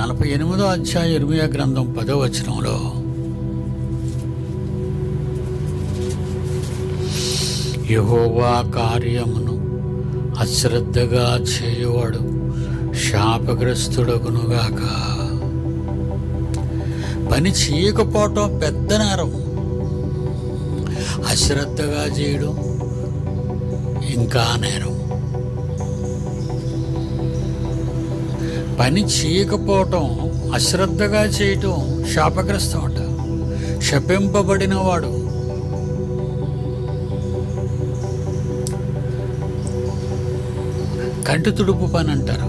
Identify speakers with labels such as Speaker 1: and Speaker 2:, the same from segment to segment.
Speaker 1: నలభై ఎనిమిదో అధ్యాయ ఇరవై గ్రంథం పదో వచనంలో యహోవా కార్యమును అశ్రద్ధగా చేయువాడు శాపగ్రస్తుడగునుగాక పని చేయకపోవటం పెద్ద నేరం. అశ్రద్ధగా చేయడం ఇంకా నేరం. పని చేయకపోవటం అశ్రద్ధగా చేయటం శాపగ్రస్తం అంట శపింపబడిన వాడు కంటి తుడుపు పని అంటారు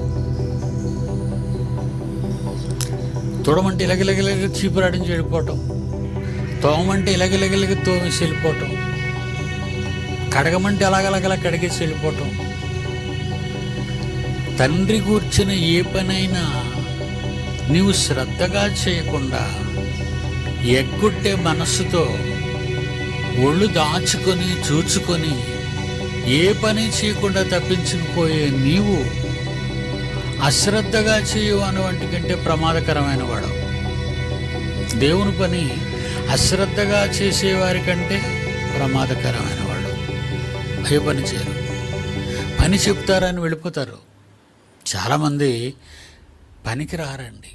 Speaker 1: తుడమంటే ఇలగిలగిలగ చీపురాడించి వెళ్ళిపోవటం తోమంటే ఇలగిలగిలగ తోమేసి వెళ్ళిపోవటం కడగమంటే అలాగలగలా కడిగేసి వెళ్ళిపోవటం తండ్రి కూర్చిన ఏ పనైనా నీవు శ్రద్ధగా చేయకుండా ఎగ్గొట్టే మనస్సుతో ఒళ్ళు దాచుకొని చూచుకొని ఏ పని చేయకుండా తప్పించుకుపోయే నీవు అశ్రద్ధగా చేయు అన్నవంటి కంటే ప్రమాదకరమైన వాడు దేవుని పని అశ్రద్ధగా చేసేవారి కంటే ప్రమాదకరమైన వాడు. ఏ పని చేయరు. పని చెప్తారని వెళ్ళిపోతారు. చాలామంది పనికి రారండి